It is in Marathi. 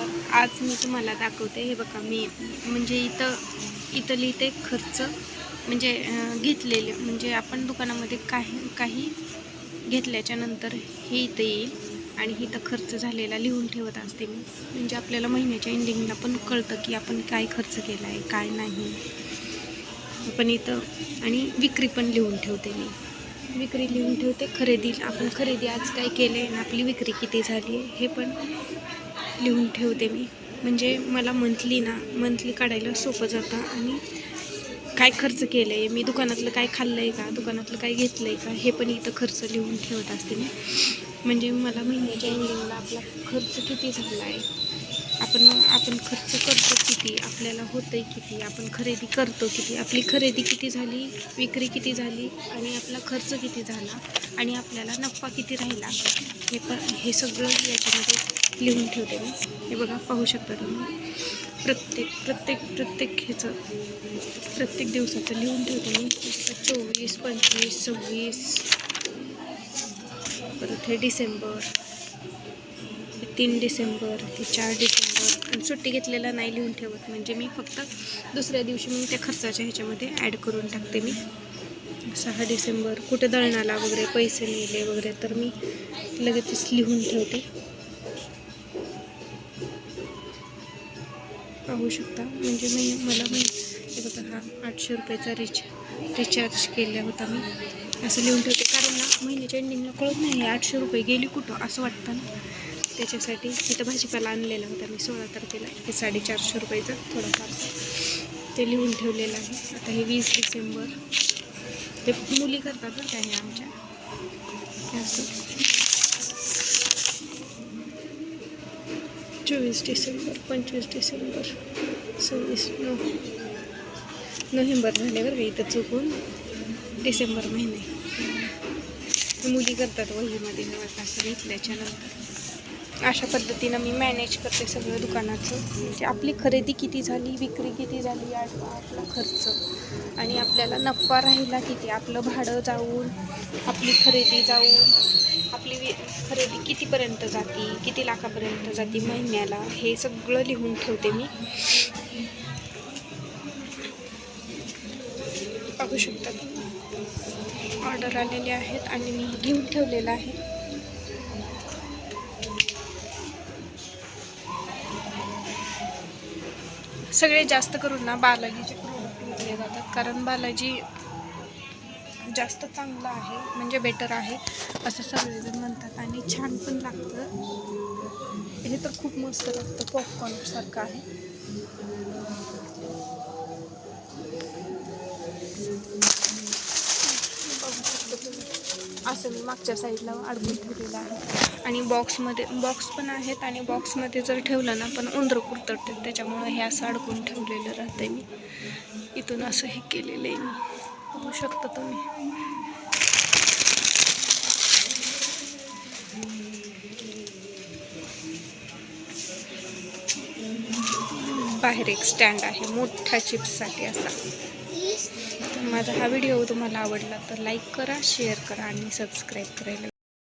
तर आज मी तुम्हाला दाखवते. हे बघा मी म्हणजे इथं इथं लिहिते खर्च म्हणजे घेतलेले. म्हणजे आपण दुकानामध्ये काही काही घेतल्याच्या नंतर हे इथं येईल आणि इथं खर्च झालेला लिहून ठेवत असते मी. म्हणजे आपल्याला महिन्याच्या एंडिंगला पण कळतं की आपण काय खर्च केला आहे काय नाही. आपण इथं आणि विक्री पण लिहून ठेवते मी. विक्री लिहून ठेवते खरेदी आपण खरेदी आज काय केले आणि आपली विक्री किती झाली आहे हे पण लिहून ठेवते मी. म्हणजे मला मंथली ना मंथली काढायला सोपं जातं. आणि काय खर्च केलं आहे मी दुकानातलं काय खाल्लं आहे का दुकानातलं काय घेतलं आहे का हे पण इथं खर्च लिहून ठेवत असते मी. म्हणजे मला महिन्याच्या एंडिंगला आपला खर्च किती झाला आहे आपण आपण खर्च करतो किती? आपल्याला होतं आहे किती? आपण खरेदी करतो किती? आपली खरेदी किती झाली? विक्री किती झाली? आणि आपला खर्च किती झाला? आणि आपल्याला नफा किती राहिला? हे पण हे सगळं याच्यामध्ये लिहून ठेवते मी. हे बघा पाहू शकता तुम्ही. प्रत्येक प्रत्येक प्रत्येक ह्याचं प्रत्येक दिवसाचं लिहून ठेवते मी. चोवीस पंचवीस सव्वीस. परत हे डिसेंबर. तीन डिसेंबर ते चार डिसेंबर. आणि सुट्टी घेतलेला नाही लिहून ठेवत. म्हणजे मी फक्त दुसऱ्या दिवशी मी त्या खर्चाच्या ह्याच्यामध्ये ॲड करून टाकते मी. सहा डिसेंबर कुठे दळणाला वगैरे पैसे नेले वगैरे तर मी लगेचच लिहून ठेवते. पाहू शकता. म्हणजे मी मला म्हणजे बघा हा आठशे रुपयाचा रिच रिचार्ज केला होता मी. असं लिहून ठेवते. कारण ना महिन्याच्या एंडिंगला कळत नाही आठशे रुपये गेली कुठं असं वाटतं ना. त्याच्यासाठी तिथं भाजीपाला आणलेला होता मी सोळा तारखेला. हे साडेचारशे रुपयाचं थोडंफार. ते लिहून ठेवलेलं आहे. आता हे वीस डिसेंबर. ते मुली करतात बरं का आमच्या. असं. चोवीस डिसेंबर पंचवीस डिसेंबर. सव्वीस नो नोव्हेंबर झाले बरं का इथं चुकून. डिसेंबर महिने. मुली करतात वहीमध्ये बघा असं घेतल्याच्या नंतर. अशा पद्धतीनं मी मॅनेज करते सगळं दुकानाचं. म्हणजे आपली खरेदी किती झाली विक्री किती झाली आपला खर्च. आणि आपल्याला नफा राहिला किती आपलं भाडं जाऊन आपली खरेदी जाऊन आपली वि- खरेदी कितीपर्यंत जाती किती लाखापर्यंत जाती महिन्याला हे सगळं लिहून ठेवते मी. बघू शकता. ऑर्डर आलेले आहेत आणि मी घेऊन ठेवलेलं आहे. सगळे जास्त करून ना बालाजीचे प्रोडक्ट विकले जातात. कारण बालाजी जास्त चांगलं आहे म्हणजे बेटर आहे असं सगळेजण म्हणतात. आणि छान पण लागतं. हे तर खूप मस्त लागतं. पॉपकॉर्नसारखं आहे. असं मी मागच्या साईडला अडकून ठेवलेलं आहे. आणि बॉक्समध्ये बॉक्स पण आहेत आणि बॉक्समध्ये जर ठेवलं ना पण उंदरं कुरतडते त्याच्यामुळं हे असं अडकून ठेवलेलं राहतंय मी. इथून असं हे केलेलं आहे मी. बघू शकता तुम्ही. बाहेर एक स्टँड आहे. मोठ्या चिप्ससाठी असा. तर माझा हा व्हिडिओ तुम्हाला आवडला तर लाईक करा शेअर करा आणि सबस्क्राईब करायला